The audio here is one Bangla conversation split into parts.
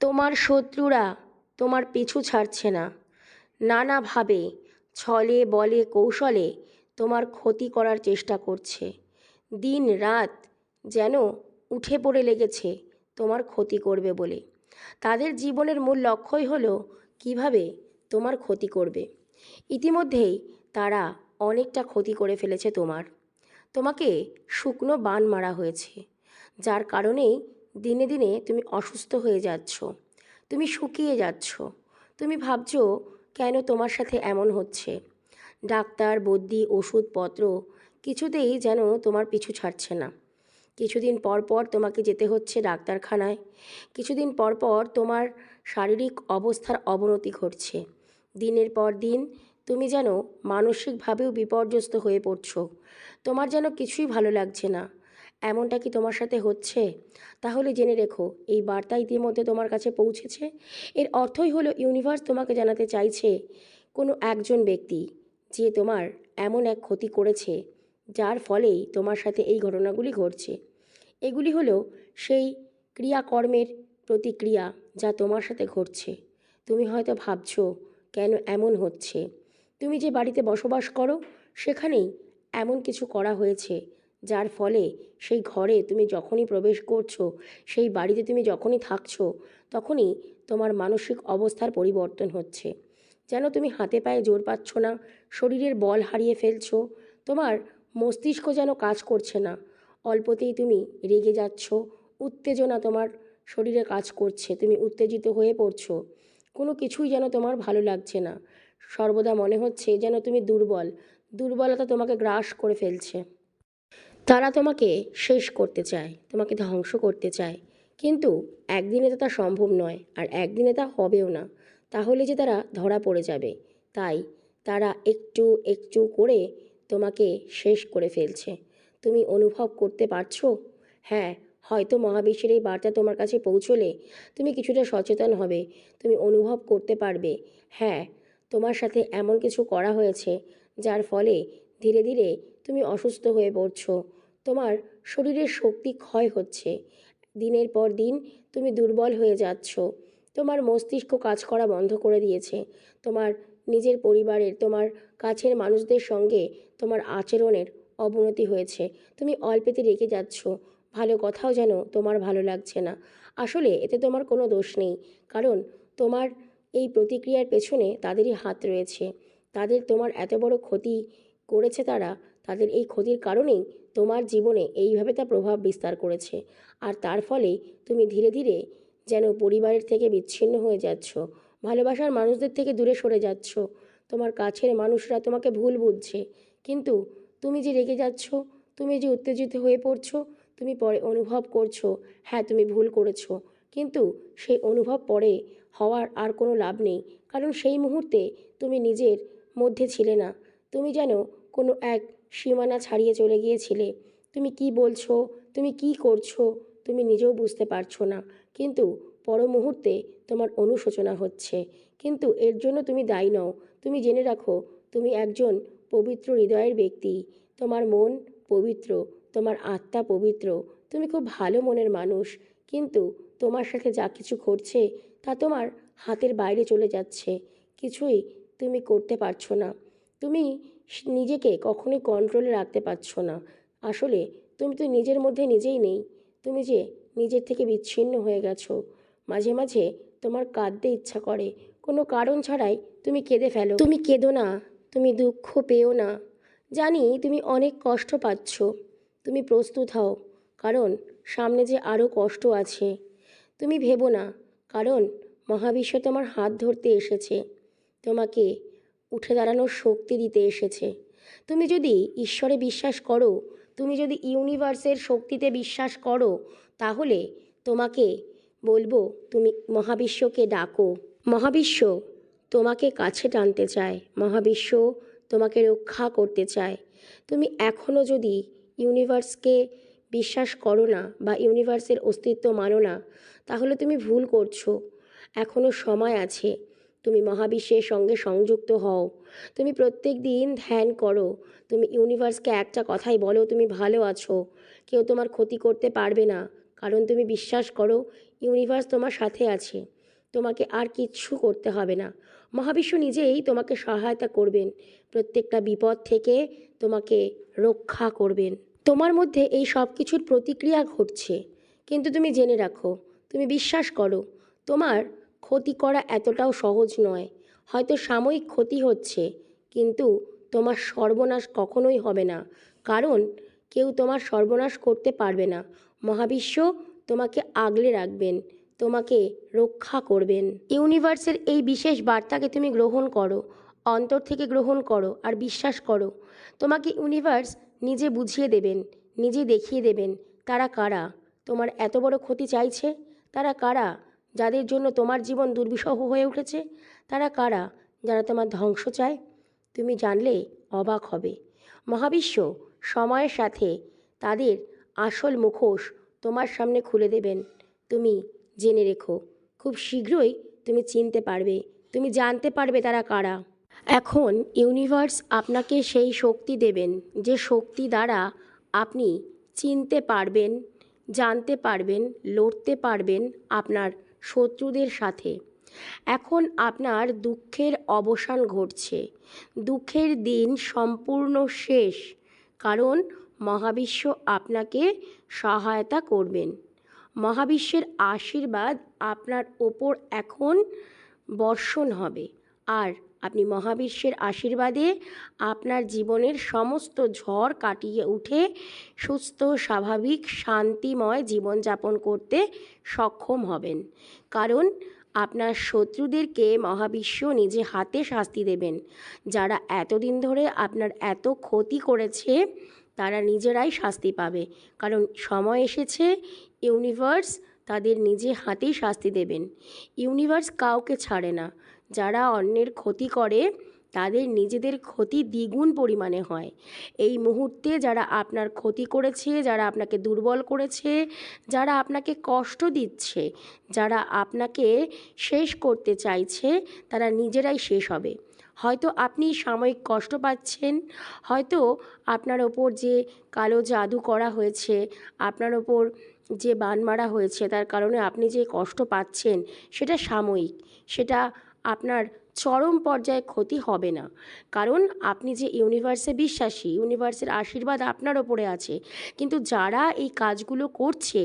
তোমার শত্রুরা তোমার পিছু ছাড়ছে না। নানাভাবে ছলে বলে কৌশলে তোমার ক্ষতি করার চেষ্টা করছে। দিন রাত যেন উঠে পড়ে লেগেছে তোমার ক্ষতি করবে বলে। তাদের জীবনের মূল লক্ষ্যই হলো কীভাবে তোমার ক্ষতি করবে। ইতিমধ্যেই তারা অনেকটা ক্ষতি করে ফেলেছে তোমার। তোমাকে শুকনো বান মারা হয়েছে, যার কারণেই দিনে দিনে তুমি অসুস্থ হয়ে যাচ্ছ, তুমি শুকিয়ে যাচ্ছ। তুমি ভাবছ, কেন তোমার সাথে এমন হচ্ছে? ডাক্তার, বদ্যি, ওষুধপত্র কিছুতেই যেন তোমার পিছু ছাড়ছে না। কিছুদিন পর পর তোমাকে যেতে হচ্ছে ডাক্তারখানায়। কিছুদিন পর পর তোমার শারীরিক অবস্থার অবনতি ঘটছে। দিনের পর দিন তুমি যেন মানসিকভাবেও বিপর্যস্ত হয়ে পড়ছো। তোমার যেন কিছুই ভালো লাগছে না। এমনটা কি তোমার সাথে হচ্ছে? তাহলে জেনে রেখো, এই বার্তা ইতিমধ্যে তোমার কাছে পৌঁছেছে। এর অর্থই হলো ইউনিভার্স তোমাকে জানাতে চাইছে কোনো একজন ব্যক্তি যে তোমার এমন এক ক্ষতি করেছে, যার ফলেই তোমার সাথে এই ঘটনাগুলি ঘটছে। এগুলি হলো, সেই ক্রিয়াকর্মের প্রতিক্রিয়া যা তোমার সাথে ঘটছে। তুমি হয়তো ভাবছ, কেন এমন হচ্ছে? তুমি যে বাড়িতে বসবাস করো, সেখানেই এমন কিছু করা হয়েছে যার ফলে সেই ঘরে তুমি যখনই প্রবেশ করছ, সেই বাড়িতে তুমি যখনই থাকছো, তখনই তোমার মানসিক অবস্থার পরিবর্তন হচ্ছে। যেন তুমি হাতে পায়ে জোর পাচ্ছ না, শরীরের বল হারিয়ে ফেলছো, তোমার মস্তিষ্ক যেন কাজ করছে না। অল্পতেই তুমি রেগে যাচ্ছ, উত্তেজনা তোমার শরীরে কাজ করছে, তুমি উত্তেজিত হয়ে পড়ছো। কোনো কিছুই যেন তোমার ভালো লাগছে না। সর্বদা মনে হচ্ছে যেন তুমি দুর্বল, দুর্বলতা তোমাকে গ্রাস করে ফেলছে। তারা তোমাকে শেষ করতে চায়, তোমাকে ধ্বংস করতে চায়। কিন্তু একদিনে তো তা সম্ভব নয়, আর একদিনে তা হবেও না। তাহলে যে তারা ধরা পড়ে যাবে, তাই তারা একটু একটু করে তোমাকে শেষ করে ফেলছে। তুমি অনুভব করতে পারছ? হ্যাঁ হয়তো মহাবিশ্বের এই বার্তা তোমার কাছে পৌঁছলে তুমি কিছুটা সচেতন হবে, তুমি অনুভব করতে পারবে। হ্যাঁ তোমার সাথে এমন কিছু করা হয়েছে, যার ফলে ধীরে ধীরে তুমি অসুস্থ হয়ে পড়ছো। তোমার শরীরের শক্তি ক্ষয় হচ্ছে। দিনের পর দিন তুমি দুর্বল হয়ে যাচ্ছ। তোমার মস্তিষ্ক কাজ করা বন্ধ করে দিয়েছে। তোমার নিজের পরিবারের, তোমার কাছের মানুষদের সঙ্গে তোমার আচরণের অবনতি হয়েছে। তুমি অল্পেতে রেগে যাচ্ছ। ভালো কথাও যেন তোমার ভালো লাগছে না। আসলে এতে তোমার কোনো দোষ নেই, কারণ তোমার এই প্রতিক্রিয়ার পেছনে তাদেরই হাত রয়েছে। তাদের তোমার এত বড় ক্ষতি করেছে তারা, তাদের এই ক্ষতির কারণেই তোমার জীবনে এইভাবে তা প্রভাব বিস্তার করেছে। আর তার ফলে তুমি ধীরে ধীরে যেন পরিবারের থেকে বিচ্ছিন্ন হয়ে যাচ্ছ। ভালোবাসার মানুষদের থেকে দূরে সরে যাচ্ছ। তোমার কাছের মানুষরা তোমাকে ভুল বুঝছে। কিন্তু তুমি যে রেগে যাচ্ছ, তুমি যে উত্তেজিত হয়ে পড়ছো, তুমি পরে অনুভব করছ হ্যাঁ তুমি ভুল করেছ। কিন্তু সেই অনুভব পরে হওয়ার আর কোনো লাভ নেই। কারণ সেই মুহূর্তে তুমি নিজের মধ্যে ছিলে না। তুমি যেন কোনো এক সীমানা ছাড়িয়ে চলে গিয়েছিলে। তুমি কি বলছো? তুমি কি করছ? তুমি নিজেও বুঝতে পারছ না। কিন্তু পর মুহূর্তে তোমার অনুশোচনা হচ্ছে। কিন্তু এর জন্য তুমি দায়ী নও। তুমি জেনে রাখো, তুমি একজন পবিত্র হৃদয়ের ব্যক্তি। তোমার মন পবিত্র, তোমার আত্মা পবিত্র। তুমি খুব ভালো মনের মানুষ। কিন্তু তোমার সাথে যা কিছু ঘটছে, তা তোমার হাতের বাইরে চলে যাচ্ছে। কিছুই তুমি করতে পারছ না। তুমি নিজেকে কখনোই কন্ট্রোলে রাখতে পারছ না। আসলে তুমি তো নিজের মধ্যে নিজেই নেই। তুমি যে নিজের থেকে বিচ্ছিন্ন হয়ে গেছো। মাঝে মাঝে তোমার কাঁদতে ইচ্ছা করে। কোনো কারণ ছাড়াই তুমি কেঁদে ফেলো। তুমি কেঁদো না। তুমি দুঃখ পেও না। জানি তুমি অনেক কষ্ট পাচ্ছ। তুমি প্রস্তুত হও। কারণ সামনে যে আরও কষ্ট আছে। তুমি ভেবো না। কারণ মহাবিশ্ব তোমার হাত ধরতে এসেছে। তোমাকে উঠে দাঁড়ানোর শক্তি দিতে এসেছে। তুমি যদি ঈশ্বরে বিশ্বাস করো, তুমি যদি ইউনিভার্সের শক্তিতে বিশ্বাস করো, তাহলে তোমাকে বলব, তুমি মহাবিশ্বকে ডাকো। মহাবিশ্ব তোমাকে কাছে টানতে চায়। মহাবিশ্ব তোমাকে রক্ষা করতে চায়। তুমি এখনও যদি ইউনিভার্সকে বিশ্বাস করো না বা ইউনিভার্সের অস্তিত্ব মানো না, তাহলে তুমি ভুল করছ। এখনও সময় আছে। তুমি মহাবিশ্বের সঙ্গে সংযুক্ত হও। তুমি প্রত্যেক দিন ধ্যান করো। তুমি ইউনিভার্সকে একটা কথাই বলো, তুমি ভালো আছো। কেউ তোমার ক্ষতি করতে পারবে না। কারণ তুমি বিশ্বাস করো, ইউনিভার্স তোমার সাথে আছে। তোমাকে আর কিচ্ছু করতে হবে না। মহাবিশ্ব নিজেই তোমাকে সহায়তা করবেন। প্রত্যেকটা বিপদ থেকে তোমাকে রক্ষা করবেন। তোমার মধ্যে এই সব কিছুর প্রতিক্রিয়া ঘটছে। কিন্তু তুমি জেনে রাখো, তুমি বিশ্বাস করো। তোমার ক্ষতি করা এতটাও সহজ নয়। হয়তো সাময়িক ক্ষতি হচ্ছে, কিন্তু তোমার সর্বনাশ কখনোই হবে না। কারণ কেউ তোমার সর্বনাশ করতে পারবে না। মহাবিশ্ব তোমাকে আগলে রাখবেন, তোমাকে রক্ষা করবেন। ইউনিভার্সের এই বিশেষ বার্তাকে তুমি গ্রহণ করো, অন্তর থেকে গ্রহণ করো আর বিশ্বাস করো। তোমাকে ইউনিভার্স নিজে বুঝিয়ে দেবেন, নিজে দেখিয়ে দেবেন, তারা কারা? তোমার এত বড় ক্ষতি চাইছে? তারা কারা? যাদের জন্য তোমার জীবন দুর্বিষহ হয়ে উঠেছে, তারা কারা যারা তোমার ধ্বংস চায়? তুমি জানলে অবাক হবে। মহাবিশ্ব সময়ের সাথে তাদের আসল মুখোশ তোমার সামনে খুলে দেবেন। তুমি জেনে রেখো, খুব শীঘ্রই তুমি চিনতে পারবে। তুমি জানতে পারবে তারা কারা। এখন ইউনিভার্স আপনাকে সেই শক্তি দেবেন, যে শক্তি দ্বারা আপনি চিনতে পারবেন, জানতে পারবেন, লড়তে পারবেন আপনার শত্রুদের সাথে। এখন আপনার দুঃখের অবসান ঘটছে। দুঃখের দিন সম্পূর্ণ শেষ, কারণ মহাবিশ্ব আপনাকে সহায়তা করবেন। মহাবিশ্বের আশীর্বাদ আপনার ওপর এখন বর্ষণ হবে। আর আপনি মহাবিশ্বের আশীর্বাদে আপনার জীবনের সমস্ত ঝড় কাটিয়ে উঠে সুস্থ, স্বাভাবিক, শান্তিময় জীবনযাপন করতে সক্ষম হবেন। কারণ আপনার শত্রুদেরকে মহাবিশ্ব নিজে হাতে শাস্তি দেবেন। যারা এতদিন ধরে আপনার এত ক্ষতি করেছে, তারা নিজেরাই শাস্তি পাবে। কারণ সময় এসেছে, ইউনিভার্স তাদের নিজে হাতেই শাস্তি দেবেন। ইউনিভার্স কাউকে ছাড়ে না। যারা অন্যের ক্ষতি করে, তাদের নিজেদের ক্ষতি দ্বিগুণ পরিমাণে হয়। এই মুহূর্তে যারা আপনার ক্ষতি করেছে, যারা আপনাকে দুর্বল করেছে, যারা আপনাকে কষ্ট দিচ্ছে, যারা আপনাকে শেষ করতে চাইছে, তারা নিজেরাই শেষ হবে। হয়তো আপনি সাময়িক কষ্ট পাচ্ছেন, হয়তো আপনার ওপর যে কালো জাদু করা হয়েছে, আপনার ওপর যে বান মারা হয়েছে, তার কারণে আপনি যে কষ্ট পাচ্ছেন, সেটা সাময়িক, সেটা আপনার চরম পর্যায়ে ক্ষতি হবে না। কারণ আপনি যে ইউনিভার্সে বিশ্বাসী ইউনিভার্সের আশীর্বাদ আপনার ওপরে আছে, কিন্তু যারা এই কাজগুলো করছে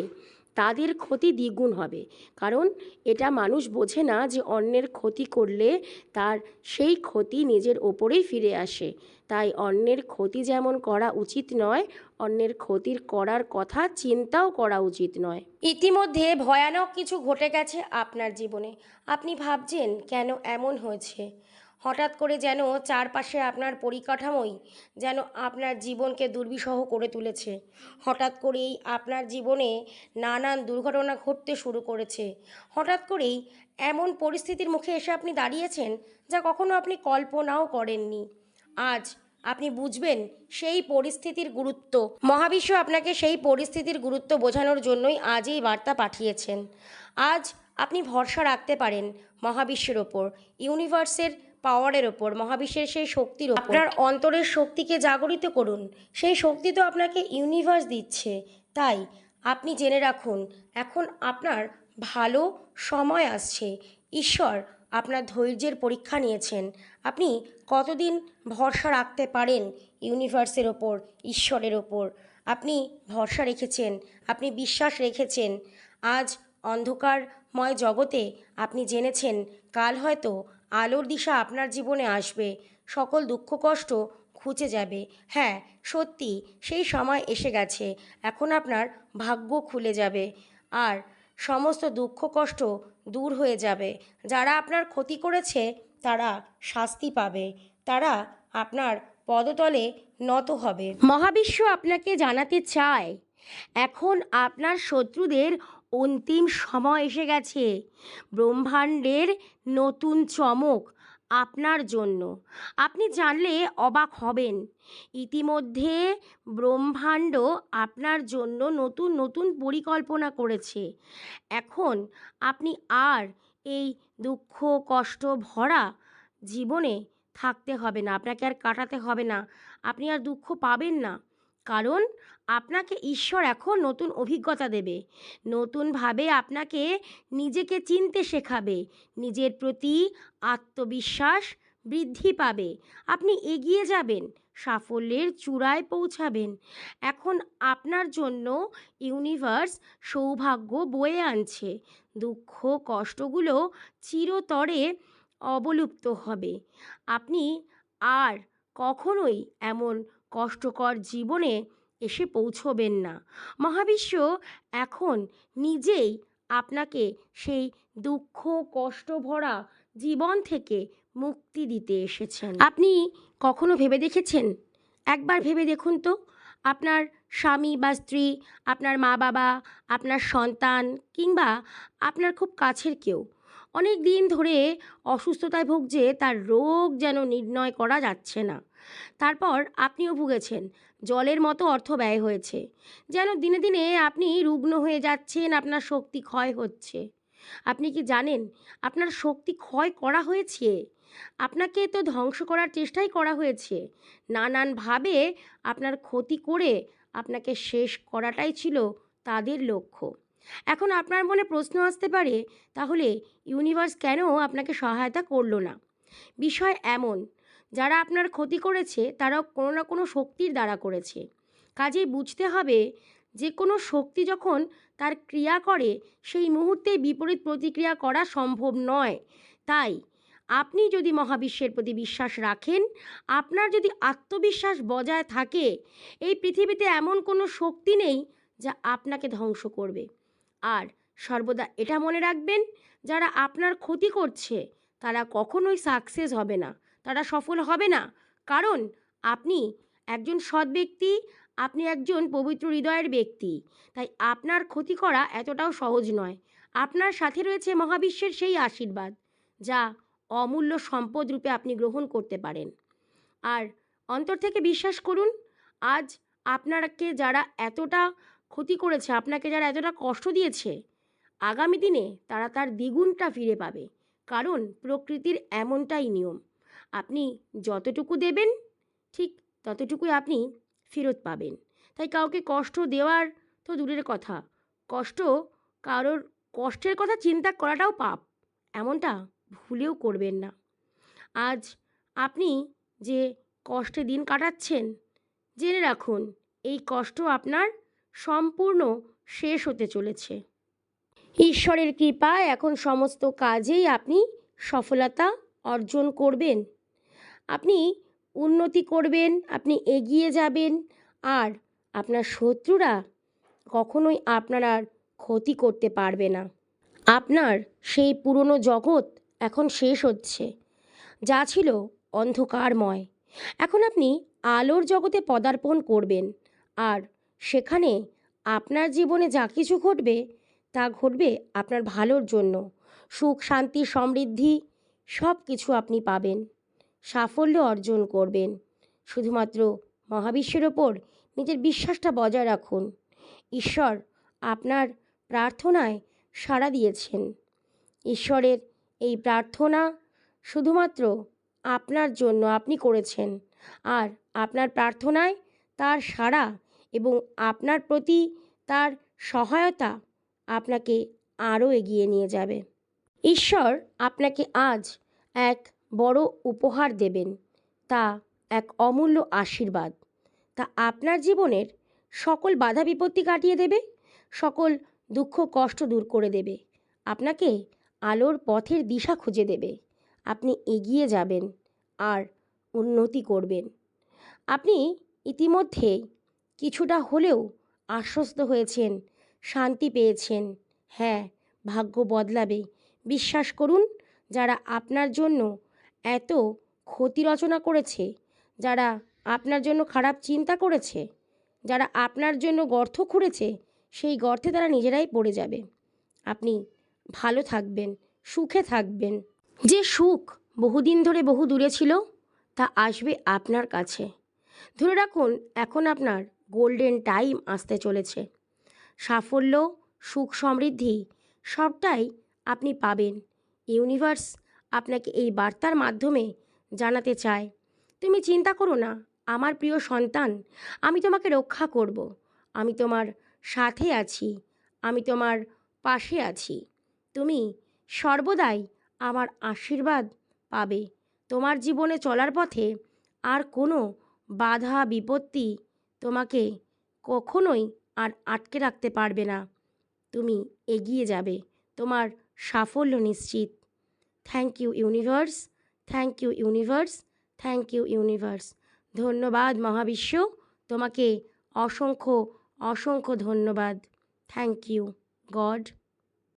তাদের ক্ষতি দ্বিগুণ হবে। কারণ এটা মানুষ বোঝে না যে অন্যের ক্ষতি করলে তার সেই ক্ষতি নিজের ওপরেই ফিরে আসে। তাই অন্যের ক্ষতি যেমন করা উচিত নয়, অন্যের ক্ষতির করার কথা চিন্তাও করা উচিত নয়। ইতিমধ্যে ভয়ানক কিছু ঘটে গেছে আপনার জীবনে। আপনি ভাবছেন, কেন এমন হয়েছে? হঠাৎ করে যেন চারপাশে আপনার পরিকাঠামোই যেন আপনার জীবনকে দুর্বিষহ করে তুলেছে। হঠাৎ করেই আপনার জীবনে নানান দুর্ঘটনা ঘটতে শুরু করেছে। হঠাৎ করেই এমন পরিস্থিতির মুখে এসে আপনি দাঁড়িয়েছেন যা কখনো আপনি কল্পনাও করেননি। আজ আপনি বুঝবেন সেই পরিস্থিতির গুরুত্ব। মহাবিশ্ব আপনাকে সেই পরিস্থিতির গুরুত্ব বোঝানোর জন্যই আজ এই বার্তা পাঠিয়েছেন। আজ আপনি ভরসা রাখতে পারেন মহাবিশ্বের ওপর। ইউনিভার্সের পাওয়ারের ওপর, মহাবিশ্বের সেই শক্তির আপনার অন্তরের শক্তিকে জাগরিত করুন। সেই শক্তি তো আপনাকে ইউনিভার্স দিচ্ছে। তাই আপনি জেনে রাখুন, এখন আপনার ভালো সময় আসছে। ঈশ্বর আপনার ধৈর্যের পরীক্ষা নিয়েছেন। আপনি কতদিন ভরসা রাখতে পারেন ইউনিভার্সের ওপর, ঈশ্বরের ওপর? আপনি ভরসা রেখেছেন, আপনি বিশ্বাস রেখেছেন। আজ অন্ধকারময় জগতে আপনি জেনেছেন, কাল হয়তো আলোর দিশা আপনার জীবনে আসবে। সকল দুঃখ, কষ্ট ঘুচে যাবে। হ্যাঁ সত্যি, সেই সময় এসে গেছে। এখন আপনার ভাগ্য খুলে যাবে আর সমস্ত দুঃখ, কষ্ট দূর হয়ে যাবে। যারা আপনার ক্ষতি করেছে, তারা শাস্তি পাবে। তারা আপনার পদতলে নত হবে। মহাবিশ্ব আপনাকে জানাতে চায়। এখন আপনার শত্রুদের অন্তিম সময় এসে গেছে। ব্রহ্মাণ্ডের নতুন চমক আপনার জন্য। আপনি জানলে অবাক হবেন। ইতিমধ্যে ব্রহ্মাণ্ড আপনার জন্য নতুন নতুন পরিকল্পনা করেছে। এখন আপনি আর এই দুঃখ, কষ্ট, ভরা জীবনে থাকতে হবে না। আপনাকে আর কাটাতে হবে না। আপনি আর দুঃখ পাবেন না। কারণ আপনাকে ঈশ্বর এখন নতুন অভিজ্ঞতা দেবে। নতুনভাবে আপনাকে নিজেকে চিনতে শেখাবে। নিজের প্রতি আত্মবিশ্বাস বৃদ্ধি পাবে। আপনি এগিয়ে যাবেন, সাফল্যের চূড়ায় পৌঁছাবেন। এখন আপনার জন্য ইউনিভার্স সৌভাগ্য বয়ে আনছে। দুঃখ, কষ্টগুলো চিরতরে অবলুপ্ত হবে। আপনি আর কখনোই এমন কষ্টকর জীবনে এসে পৌঁছবেন না। মহাবিশ্ব এখন নিজেই আপনাকে সেই দুঃখ, কষ্ট ভরা জীবন থেকে মুক্তি দিতে এসেছেন। আপনি কখনো ভেবে দেখেছেন? একবার ভেবে দেখুন তো। আপনার স্বামী বা স্ত্রী, আপনার মা বাবা, আপনার সন্তান কিংবা আপনার খুব কাছের কেউ। অনেক দিন ধরে অসুস্থতায় ভুগছে, তার রোগ যেন নির্ণয় করা যাচ্ছে না। তারপর আপনিও ভুগেছেন, জলের মতো অর্থ ব্যয় হয়েছে, যেন দিনে দিনে আপনি রুগ্ন হয়ে যাচ্ছেন, আপনার শক্তি ক্ষয় হচ্ছে। আপনি কি জানেন আপনার শক্তি ক্ষয় করা হয়েছে? আপনাকে তো ধ্বংস করার চেষ্টাই করা হয়েছে। নানানভাবে আপনার ক্ষতি করে আপনাকে শেষ করাটাই ছিল তাদের লক্ষ্য। এখন আপনার মনে প্রশ্ন আসতে পারে, তাহলে ইউনিভার্স কেন আপনাকে সহায়তা করল না? বিষয় এমন যারা আপনার ক্ষতি করেছে তারা কোনো না কোনো শক্তির দ্বারা করেছে। কাজেই বুঝতে হবে যে কোনো শক্তি যখন তার ক্রিয়া করে, সেই মুহূর্তে বিপরীত প্রতিক্রিয়া করা সম্ভব নয়। তাই আপনি যদি মহাবিশ্বের প্রতি বিশ্বাস রাখেন, আপনার যদি আত্মবিশ্বাস বজায় থাকে, এই পৃথিবীতে এমন কোনো শক্তি নেই যা আপনাকে ধ্বংস করবে। আর সর্বদা এটা মনে রাখবেন, যারা আপনার ক্ষতি করছে, তারা কখনোই সাকসেস হবে না। তারা সফল হবে না। কারণ আপনি একজন সৎ ব্যক্তি, আপনি একজন পবিত্র হৃদয়ের ব্যক্তি। তাই আপনার ক্ষতি করা এতটাও সহজ নয়। আপনার সাথে রয়েছে মহাবিশ্বের সেই আশীর্বাদ, যা অমূল্য সম্পদ রূপে আপনি গ্রহণ করতে পারেন। আর অন্তর থেকে বিশ্বাস করুন, আজ আপনাকে যারা এতটা ক্ষতি করেছে, আপনাকে যারা এতটা কষ্ট দিয়েছে, আগামী দিনে তারা তার দ্বিগুণটা ফিরে পাবে। কারণ প্রকৃতির এমনটাই নিয়ম। আপনি যতটুকু দেবেন, ঠিক ততটুকুই আপনি ফেরত পাবেন। তাই কাউকে কষ্ট দেওয়ার তো দূরের কথা। কষ্ট কারোর কষ্টের কথা চিন্তা করাটাও পাপ। এমনটা ভুলেও করবেন না। আজ আপনি যে কষ্টে দিন কাটাচ্ছেন, জেনে রাখুন, এই কষ্ট আপনার সম্পূর্ণ শেষ হতে চলেছে। ঈশ্বরের কৃপায় এখন সমস্ত কাজেই আপনি সফলতা অর্জন করবেন। আপনি উন্নতি করবেন, আপনি এগিয়ে যাবেন। আর আপনার শত্রুরা কখনোই আপনার আর ক্ষতি করতে পারবে না। আপনার সেই পুরনো জগৎ এখন শেষ হচ্ছে, যা ছিল অন্ধকারময়। এখন আপনি আলোর জগতে পদার্পণ করবেন, আর সেখানে আপনার জীবনে যা কিছু ঘটবে, তা ঘটবে আপনার ভালোর জন্য। সুখ, শান্তি, সমৃদ্ধি সব কিছু আপনি পাবেন। সাফল্য অর্জন করবেন। শুধুমাত্র মহাবিশ্বের ওপর নিজের বিশ্বাসটা বজায় রাখুন। ঈশ্বর আপনার প্রার্থনায় সাড়া দিয়েছেন। ঈশ্বরের এই প্রার্থনা শুধুমাত্র আপনার জন্য আপনি করেছেন। আর আপনার প্রার্থনায় তার সাড়া এবং আপনার প্রতি তার সহায়তা আপনাকে আরও এগিয়ে নিয়ে যাবে। ঈশ্বর আপনাকে আজ এক বড় উপহার দেবেন। তা এক অমূল্য আশীর্বাদ। তা আপনার জীবনের সকল বাধা বিপত্তি কাটিয়ে দেবে, সকল দুঃখ কষ্ট দূর করে দেবে। আপনাকে আলোর পথের দিশা খুঁজে দেবে। আপনি এগিয়ে যাবেন আর উন্নতি করবেন। আপনি ইতিমধ্যে কিছুটা হলেও আশ্বস্ত হয়েছেন, শান্তি পেয়েছেন। হ্যাঁ ভাগ্য বদলাবে। বিশ্বাস করুন, যারা আপনার জন্য এত ক্ষতি রচনা করেছে, যারা আপনার জন্য খারাপ চিন্তা করেছে, যারা আপনার জন্য গর্ত খুঁড়েছে, সেই গর্তে তারা নিজেরাই পড়ে যাবে। আপনি ভালো থাকবেন, সুখে থাকবেন। যে সুখ বহুদিন ধরে বহু দূরে ছিল, তা আসবে আপনার কাছে। ধরে রাখুন, এখন আপনার গোল্ডেন টাইম আসতে চলেছে। সাফল্য, সুখ সমৃদ্ধি সবটাই আপনি পাবেন। ইউনিভার্স আপনাকে এই বার্তার মাধ্যমে জানাতে চায় তুমি চিন্তা করো না, আমার প্রিয় সন্তান, আমি তোমাকে রক্ষা করব। আমি তোমার সাথে আছি, আমি তোমার পাশে আছি। তুমি সর্বদাই আমার আশীর্বাদ পাবে। তোমার জীবনে চলার পথে আর কোনো বাধা, বিপত্তি তোমাকে কখনোই আর আটকে রাখতে পারবে না। তুমি এগিয়ে যাবে, তোমার সাফল্য নিশ্চিত। Thank you universe thank you universe thank you universe ধন্যবাদ, মহাবিশ্ব। তোমাকে অসংখ্য অসংখ্য ধন্যবাদ। Thank you god